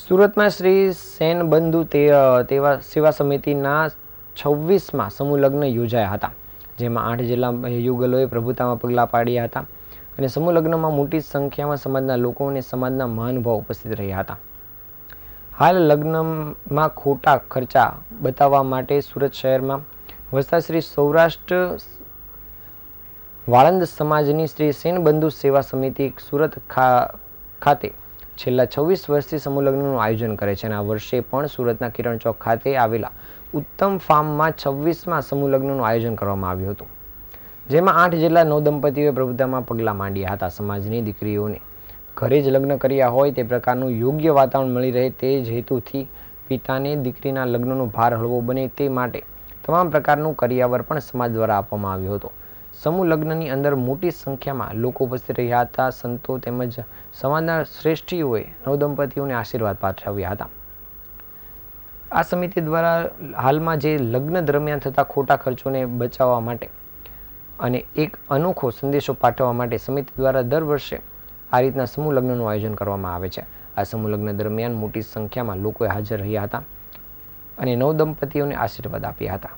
સુરતમાં શ્રી સેનબંધુ તે તેવા સેવા સમિતિના છવ્વીસમાં સમૂહ લગ્ન યોજાયા હતા, જેમાં આઠ જિલ્લા યુગલોએ પ્રભુતામાં પગલાં પાડ્યા હતા અને સમૂહ લગ્નમાં મોટી સંખ્યામાં સમાજના લોકો અને સમાજના મહાનુભાવ ઉપસ્થિત રહ્યા હતા. હાલ લગ્નમાં ખોટા ખર્ચા બતાવવા માટે સુરત શહેરમાં વસતા શ્રી સૌરાષ્ટ્ર વાળંદ સમાજની શ્રી સેનબંધુ સેવા સમિતિ સુરત ખા, ખાતે છેલ્લા છવ્વીસ વર્ષથી સમૂહ લગ્નનું આયોજન કરે છે અને આ વર્ષે પણ સુરતના કિરણ ચોક ખાતે આવેલા ઉત્તમ ફાર્મમાં છવ્વીસમાં સમૂહ લગ્નનું આયોજન કરવામાં આવ્યું હતું. જેમાં આઠ જેટલા નવ દંપતીઓએ પ્રભુતામાં પગલાં માંડ્યા હતા. સમાજની દીકરીઓને ઘરે જ લગ્ન કર્યા હોય તે પ્રકારનું યોગ્ય વાતાવરણ મળી રહે તે જ હેતુથી પિતાને દીકરીના લગ્નનો ભાર હળવો બને તે માટે તમામ પ્રકારનું કરિયાવર પણ સમાજ દ્વારા આપવામાં આવ્યો હતો. સમૂહ લગ્નની અંદર મોટી સંખ્યામાં લોકો ઉપસ્થિત રહ્યા હતા. સંતો તેમજ સમાજના શ્રેષ્ઠીઓએ નવદંપતીઓને આશીર્વાદ પાઠવ્યા હતા. આ સમિતિ દ્વારા હાલમાં જે લગ્ન દરમિયાન થતા ખોટા ખર્ચોને બચાવવા માટે અને એક અનોખો સંદેશો પાઠવવા માટે સમિતિ દ્વારા દર વર્ષે આ રીતના સમૂહ લગ્નનું આયોજન કરવામાં આવે છે. આ સમૂહ લગ્ન દરમિયાન મોટી સંખ્યામાં લોકોએ હાજર રહ્યા હતા અને નવદંપતીઓને આશીર્વાદ આપ્યા હતા.